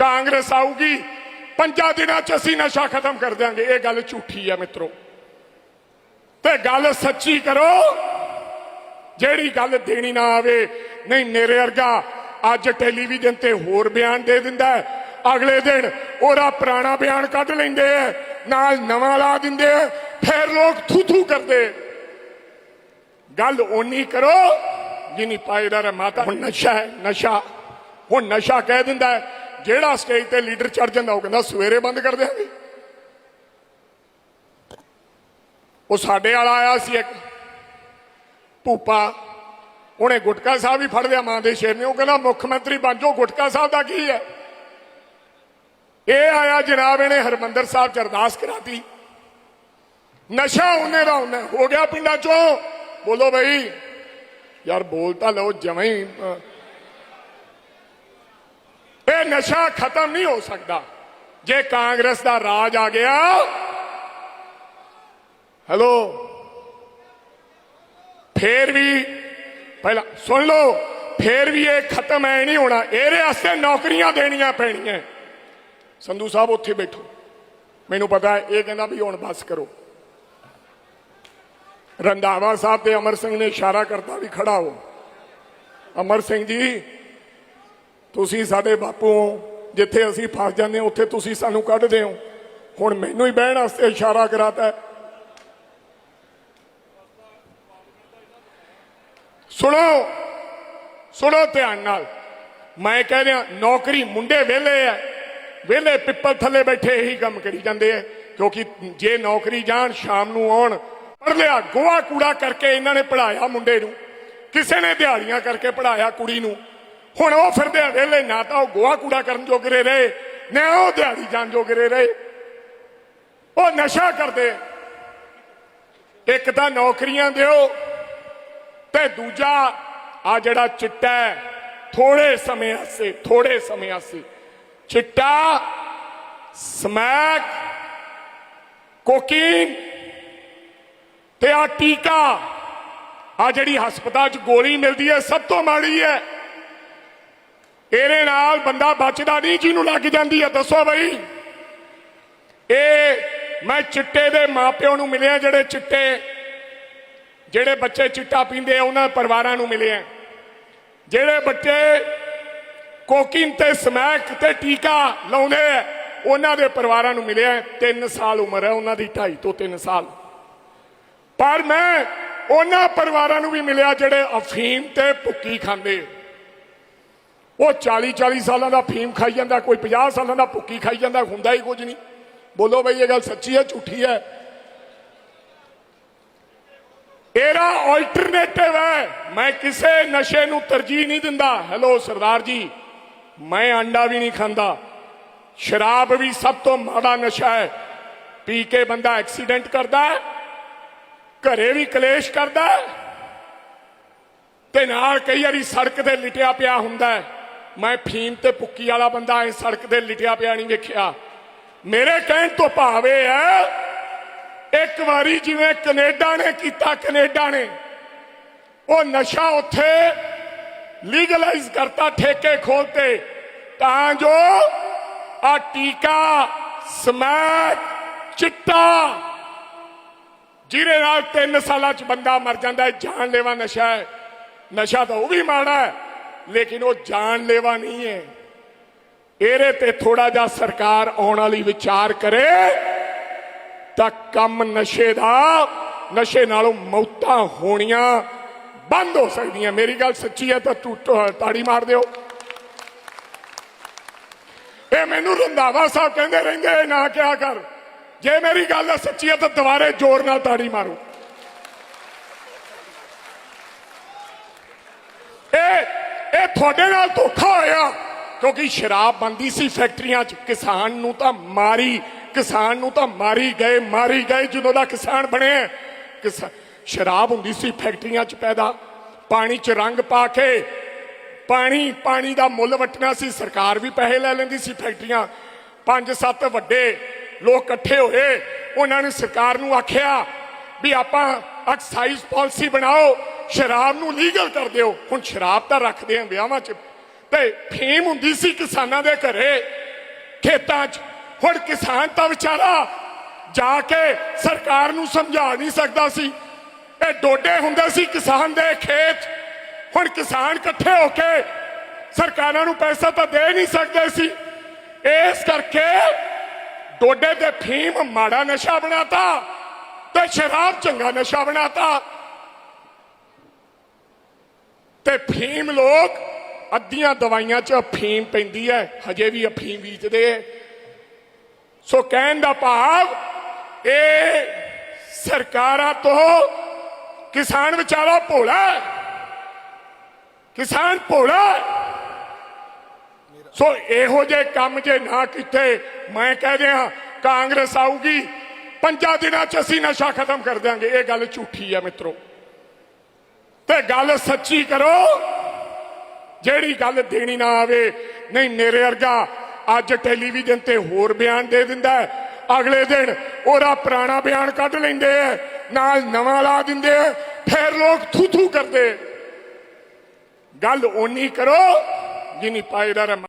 ਕਾਂਗਰਸ ਆਊਗੀ, ਪੰਜਾਂ ਦਿਨਾਂ ਚ ਅਸੀਂ ਨਸ਼ਾ ਖਤਮ ਕਰ ਦਿਆਂਗੇ। ਇਹ ਗੱਲ ਝੂਠੀ ਹੈ ਮਿੱਤਰੋ। ਤੇ ਗੱਲ ਸੱਚੀ ਕਰੋ, ਜਿਹੜੀ ਗੱਲ ਦੇਣੀ ਨਾ ਆਵੇ, ਨਹੀਂ ਮੇਰੇ ਵਰਗਾ ਅੱਜ ਟੈਲੀਵਿਜ਼ਨ ਤੇ ਹੋਰ ਬਿਆਨ ਦੇ ਦਿੰਦਾ ਅਗਲੇ ਦਿਨ ਉਹਦਾ ਪੁਰਾਣਾ ਬਿਆਨ ਕੱਢ ਲੈਂਦੇ ਆ ਨਾਲ ਨਵਾਂ ਲਾ ਦਿੰਦੇ ਆ ਫਿਰ ਲੋਕ ਥੂ ਥੂ ਕਰਦੇ ਗੱਲ ਓਨੀ ਕਰੋ, ਜਿਨੀ ਪਾਇਦਾਰ ਹੈ, ਮਾਤਾ, ਹੁਣ ਨਸ਼ਾ ਹੈ, ਨਸ਼ਾ। ਹੁਣ ਨਸ਼ਾ ਕਹਿ ਦਿੰਦਾ ਜਿਹੜਾ ਸਟੇਜ ਤੇ ਲੀਡਰ ਚੜ ਜਾਂਦਾ, ਉਹ ਕਹਿੰਦਾ ਸਵੇਰੇ ਬੰਦ ਕਰ ਦਿਆਂਗੇ। ਉਹ ਸਾਡੇ ਵਾਲਾ ਆਇਆ ਸੀ ਇੱਕ ਭੂਪਾ, ਉਹਨੇ ਗੁਟਕਾ ਸਾਹਿਬ ਹੀ ਫੜ ਲਿਆ, ਮਾਂ ਦੇ ਸ਼ੇਰ ਨੇ। ਉਹ ਕਹਿੰਦਾ ਮੁੱਖ ਮੰਤਰੀ ਬਣ ਜਾਓ, ਗੁਟਕਾ ਸਾਹਿਬ ਦਾ ਕੀ ਹੈ? ਇਹ ਆਇਆ ਜਨਾਬ, ਇਹਨੇ ਹਰਮੰਦਰ ਸਾਹਿਬ ਚ ਅਰਦਾਸ ਕਰਾਤੀ। ਨਸ਼ਾ ਉਹਨੇ ਦਾ ਉਹਨੇ, ਹੋ ਗਿਆ ਪਿੰਡਾਂ ਚੋਂ। ਬੋਲੋ ਬਈ, ਯਾਰ ਬੋਲ ਤਾਂ ਲਓ ਜਵੇਂ ਨਸ਼ਾ ਖਤਮ ਨਹੀਂ ਹੋ ਸਕਦਾ। ਜੇ ਕਾਂਗਰਸ ਦਾ ਰਾਜ ਆ ਗਿਆ। ਹੈਲੋ ਫੇਰ ਵੀ ਪਹਿਲਾਂ ਸੁਣ ਲਓ, ਫੇਰ ਵੀ ਇਹ ਖਤਮ ਐ ਨਹੀਂ ਹੋਣਾ। ਇਹਦੇ ਵਾਸਤੇ ਨੌਕਰੀਆਂ ਦੇਣੀਆਂ ਪੈਣੀਆਂ। ਸੰਧੂ ਸਾਹਿਬ ਉੱਥੇ ਬੈਠੋ। ਮੈਨੂੰ ਪਤਾ ਇਹ ਕਹਿੰਦਾ ਵੀ ਹੁਣ ਬਸ ਕਰੋ। ਰੰਧਾਵਾ ਸਾਹਿਬ ਤੇ ਅਮਰ ਸਿੰਘ ਨੇ ਇਸ਼ਾਰਾ ਕਰਤਾ ਵੀ ਖੜਾ ਹੋ। ਅਮਰ ਸਿੰਘ ਜੀ ਤੁਸੀਂ ਸਾਡੇ ਬਾਪੂ ਹੋ, ਜਿੱਥੇ ਅਸੀਂ ਫਸ ਜਾਂਦੇ ਹਾਂ, ਉੱਥੇ ਤੁਸੀਂ ਸਾਨੂੰ ਕੱਢਦੇ ਹੋ। ਹੁਣ ਮੈਨੂੰ ਹੀ ਬਹਿਣ ਵਾਸਤੇ ਇਸ਼ਾਰਾ ਕਰਾਤਾ ਸੁਣੋ ਸੁਣੋ ਧਿਆਨ ਨਾਲ। ਮੈਂ ਕਹਿ ਰਿਹਾ, ਨੌਕਰੀ ਮੁੰਡੇ ਵਿਹਲੇ ਆ ਵਿਹਲੇ ਪਿੱਪਲ ਥੱਲੇ ਬੈਠੇ ਇਹੀ ਕੰਮ ਕਰੀ ਜਾਂਦੇ ਆ ਕਿਉਂਕਿ ਜੇ ਨੌਕਰੀ ਜਾਣ, ਸ਼ਾਮ ਨੂੰ ਆਉਣ ਪੜ ਲਿਆ ਗੋਆ ਕੂੜਾ ਕਰਕੇ ਇਹਨਾਂ ਨੇ ਪੜਾਇਆ ਮੁੰਡੇ ਨੂੰ। ਕਿਸੇ ਨੇ ਦਿਹਾੜੀਆਂ ਕਰਕੇ ਪੜਾਇਆ ਕੁੜੀ ਨੂੰ। ਹੁਣ ਉਹ ਫਿਰਦੇ ਆ ਵਿਹਲੇ, ਨਾ ਤਾਂ ਉਹ ਗੋਆ ਕੂੜਾ ਕਰਨ ਜੋਗਰੇ ਰਹੇ, ਨਾ ਉਹ ਦਿਹਾੜੀ ਜਾਣ ਜੋਗਰੇ ਰਹੇ। ਉਹ ਨਸ਼ਾ ਕਰਦੇ ਇੱਕ ਤਾਂ ਨੌਕਰੀਆਂ ਦਿਓ ਤੇ ਦੂਜਾ ਆ ਜਿਹੜਾ ਚਿੱਟਾ ਥੋੜੇ ਸਮੇਂ ਆਸੇ ਥੋੜੇ ਸਮੇਂ ਵਾਸਤੇ। ਚਿੱਟਾ, ਸਮੈਕ, ਕੋਕੀਨ ਤੇ ਆ ਟੀਕਾ। ਆ ਜਿਹੜੀ ਹਸਪਤਾਲ 'ਚ ਗੋਲੀ ਮਿਲਦੀ ਹੈ, ਸਭ ਤੋਂ ਮਾੜੀ ਹੈ। ਇਹਦੇ ਨਾਲ ਬੰਦਾ ਬਚਦਾ ਨਹੀਂ, ਜਿਹਨੂੰ ਲੱਗ ਜਾਂਦੀ ਹੈ ਦੱਸੋ ਬਈ। ਇਹ ਮੈਂ ਚਿੱਟੇ ਦੇ ਮਾਪਿਆਂ ਨੂੰ ਮਿਲਿਆ, ਜਿਹੜੇ ਚਿੱਟੇ, ਜਿਹੜੇ ਬੱਚੇ ਚਿੱਟਾ ਪੀਂਦੇ ਆ, ਉਹਨਾਂ ਪਰਿਵਾਰਾਂ ਨੂੰ ਮਿਲਿਆ ਜਿਹੜੇ ਬੱਚੇ ਕੋਕਿਨ ਤੇ ਸਮੈਕ ਤੇ ਟੀਕਾ ਲਾਉਂਦੇ ਆ, ਉਹਨਾਂ ਦੇ ਪਰਿਵਾਰਾਂ ਨੂੰ ਮਿਲਿਆ। 3 ਸਾਲ ਉਮਰ ਹੈ ਉਹਨਾਂ ਦੀ 2.5 ਤੋਂ 3 ਸਾਲ। ਪਰ ਮੈਂ ਉਹਨਾਂ ਪਰਿਵਾਰਾਂ ਨੂੰ ਵੀ ਮਿਲਿਆ, ਜਿਹੜੇ ਅਫੀਮ ਤੇ ਭੁੱਕੀ ਖਾਂਦੇ ਉਹ 40 40 ਸਾਲਾਂ ਦਾ ਫੀਮ ਖਾਈ ਜਾਂਦਾ, ਕੋਈ 50 ਸਾਲਾਂ ਦਾ ਭੁੱਕੀ ਖਾਈ ਜਾਂਦਾ, ਹੁੰਦਾ ਹੀ ਕੁਝ ਨਹੀਂ। ਬੋਲੋ ਬਈ, ਇਹ ਗੱਲ ਸੱਚੀ ਹੈ, ਝੂਠੀ ਹੈ? ਇਹਦਾ ਆਲਟਰਨੇਟਿਵ ਹੈ। ਮੈਂ ਕਿਸੇ ਨਸ਼ੇ ਨੂੰ ਤਰਜੀਹ ਨਹੀਂ ਦਿੰਦਾ। ਹੈਲੋ ਸਰਦਾਰ ਜੀ, ਮੈਂ ਆਂਡਾ ਵੀ ਨਹੀਂ ਖਾਂਦਾ। ਸ਼ਰਾਬ ਵੀ ਸਭ ਤੋਂ ਮਾੜਾ ਨਸ਼ਾ ਹੈ। ਪੀ ਕੇ ਬੰਦਾ ਐਕਸੀਡੈਂਟ ਕਰਦਾ ਹੈ, ਘਰੇ ਵੀ ਕਲੇਸ਼ ਕਰਦਾ ਹੈ ਤੇ ਨਾਲ ਕਈ ਵਾਰੀ ਸੜਕ ਤੇ ਲਿਟਿਆ ਪਿਆ ਹੁੰਦਾ ਹੈ। ਮੈਂ ਫੀਮ ਤੇ ਪੁੱਕੀ ਵਾਲਾ ਬੰਦਾ ਐ ਸੜਕ ਤੇ ਲਿਟਿਆ ਪਿਆ ਨਹੀਂ ਵੇਖਿਆ। ਮੇਰੇ ਕਹਿਣ ਤੋਂ ਭਾਵ ਇਹ ਹੈ, ਇੱਕ ਵਾਰੀ ਜਿਵੇਂ ਕੈਨੇਡਾ ਨੇ ਕੀਤਾ, ਕੈਨੇਡਾ ਨੇ, ਉਹ ਨਸ਼ਾ ਉੱਥੇ ਲੀਗਲਾਈਜ਼ ਕਰਤਾ ਠੇਕੇ ਖੋਲਤੇ ਤਾਂ। ਜੋ ਆ ਟੀਕਾ, ਸਮੈਕ, ਚਿੱਟਾ, ਜਿਹਦੇ ਨਾਲ 3 ਸਾਲਾਂ ਚ ਬੰਦਾ ਮਰ ਜਾਂਦਾ ਹੈ, ਜਾਨਲੇਵਾ ਨਸ਼ਾ ਹੈ। ਨਸ਼ਾ ਤਾਂ ਉਹ ਵੀ ਮਾੜਾ ਹੈ। ਲੇਕਿਨ ਉਹ ਜਾਨਲੇਵਾ ਨਹੀਂ ਹੈ। ਇਹਦੇ ਤੇ ਥੋੜਾ ਜਿਹਾ ਸਰਕਾਰ ਆਉਣ ਵਾਲੀ ਵਿਚਾਰ ਕਰੇ ਤਾਂ ਕੰਮ ਨਸ਼ੇ ਦਾ, ਨਸ਼ੇ ਨਾਲੋਂ ਮੌਤਾਂ ਹੋਣੀਆਂ ਬੰਦ ਹੋ ਸਕਦੀਆਂ। ਮੇਰੀ ਗੱਲ ਸੱਚੀ ਹੈ ਤਾਂ ਤੂੰ ਤਾੜੀ ਮਾਰ ਦਿਓ। ਇਹ ਮੈਨੂੰ ਰੰਧਾਵਾ ਸਾਹਿਬ ਕਹਿੰਦੇ ਰਹਿੰਦੇ ਨਾ ਕਿਹਾ ਕਰ। ਜੇ ਮੇਰੀ ਗੱਲ ਸੱਚੀ ਹੈ ਤਾਂ ਦੁਬਾਰੇ ਜ਼ੋਰ ਨਾਲ ਤਾੜੀ ਮਾਰੋ। ਇਹ ਇਹ ਤੁਹਾਡੇ ਨਾਲ ਧੋਖਾ ਹੋਇਆ। ਕਿਉਂਕਿ ਸ਼ਰਾਬ ਬੰਦੀ ਸੀ ਫੈਕਟਰੀਆਂ 'ਚ। ਕਿਸਾਨ ਨੂੰ ਤਾਂ ਮਾਰੀ, ਕਿਸਾਨ ਨੂੰ ਤਾਂ ਮਾਰੀ ਗਏ ਮਾਰੀ ਗਏ ਜਦੋਂ ਦਾ ਕਿਸਾਨ ਬਣਿਆ। ਕਿਸਾ- ਸ਼ਰਾਬ ਹੁੰਦੀ ਸੀ ਫੈਕਟਰੀਆਂ 'ਚ ਪੈਦਾ। ਪਾਣੀ 'ਚ ਰੰਗ ਪਾ ਕੇ ਪਾਣੀ ਪਾਣੀ ਦਾ ਮੁੱਲ ਵਟਣਾ ਸੀ। ਸਰਕਾਰ ਵੀ ਪੈਸੇ ਲੈ ਲੈਂਦੀ ਸੀ ਫੈਕਟਰੀਆਂ। ਪੰਜ ਸੱਤ ਵੱਡੇ ਲੋਕ ਇਕੱਠੇ ਹੋਏ। ਉਹਨਾਂ ਨੇ ਸਰਕਾਰ ਨੂੰ ਆਖਿਆ ਵੀ ਆਪਾਂ ਐਕਸਾਈਜ਼ ਪਾਲਿਸੀ ਬਣਾਓ, ਸ਼ਰਾਬ ਨੂੰ ਲੀਗਲ ਕਰ ਦਿਓ। ਹੁਣ ਸ਼ਰਾਬ ਤਾਂ ਰੱਖਦੇ ਆ ਵਿਆਹਾਂ 'ਚ। ਤੇ ਫੀਮ ਹੁੰਦੀ ਸੀ ਕਿਸਾਨਾਂ ਦੇ ਘਰੇ, ਖੇਤਾਂ 'ਚ। ਹੁਣ ਕਿਸਾਨ ਤਾਂ ਵਿਚਾਰਾ ਜਾ ਕੇ ਸਰਕਾਰ ਨੂੰ ਸਮਝਾ ਨਹੀਂ ਸਕਦਾ ਸੀ। ਇਹ ਡੋਡੇ ਹੁੰਦੇ ਸੀ ਕਿਸਾਨ ਦੇ ਖੇਤ। ਹੁਣ ਕਿਸਾਨ ਇਕੱਠੇ ਹੋ ਕੇ ਸਰਕਾਰਾਂ ਨੂੰ ਪੈਸਾ ਤਾਂ ਦੇ ਨਹੀਂ ਸਕਦੇ ਸੀ। ਇਸ ਕਰਕੇ ਡੋਡੇ ਤੇ ਫੀਮ ਮਾੜਾ ਨਸ਼ਾ ਬਣਾਤਾ। ਤੇ ਸ਼ਰਾਬ ਚੰਗਾ ਨਸ਼ਾ ਬਣਾਤਾ। ਤੇ ਫੀਮ ਲੋਕ, ਅੱਧੀਆਂ ਦਵਾਈਆਂ 'ਚ ਅਫੀਮ ਪੈਂਦੀ ਹੈ ਹਜੇ ਵੀ ਅਫੀਮ ਵੇਚਦੇ ਐ। ਸੋ ਕਹਿਣ ਦਾ ਭਾਵ, ਇਹ ਸਰਕਾਰਾਂ ਤੋਂ ਕਿਸਾਨ ਵਿਚਾਰਾ ਭੋਲਾ ਕਿਸਾਨ ਭੋਲਾ ਸੋ ਇਹੋ ਜੇ ਕੰਮ ਜੇ ਨਾ ਕੀਤੇ, ਮੈਂ ਕਹਿ ਦਿਆਂ, ਕਾਂਗਰਸ ਆਊਗੀ ਪੰਜਾਂ ਦਿਨਾਂ 'ਚ ਅਸੀਂ ਨਸ਼ਾ ਖਤਮ ਕਰ ਦਿਆਂਗੇ। ਇਹ ਗੱਲ ਝੂਠੀ ਹੈ ਮਿੱਤਰੋ। ਤੇ ਗੱਲ ਸੱਚੀ ਕਰੋ। ਜਿਹੜੀ ਗੱਲ ਦੇਣੀ ਨਾ ਆਵੇ, ਨਹੀਂ ਮੇਰੇ ਵਰਗਾ ਅੱਜ ਟੈਲੀਵਿਜ਼ਨ ਤੇ ਹੋਰ ਬਿਆਨ ਦੇ ਦਿੰਦਾ ਅਗਲੇ ਦਿਨ ਉਹਦਾ ਪੁਰਾਣਾ ਬਿਆਨ ਕੱਢ ਲੈਂਦੇ ਐ ਨਾਲ ਨਵਾਂ ਲਾ ਦਿੰਦੇ ਐ ਫਿਰ ਲੋਕ ਥੂ ਥੂ ਕਰਦੇ। ਗੱਲ ਓਨੀ ਕਰੋ, ਜਿਨੀ ਪਾਇਦਾਰ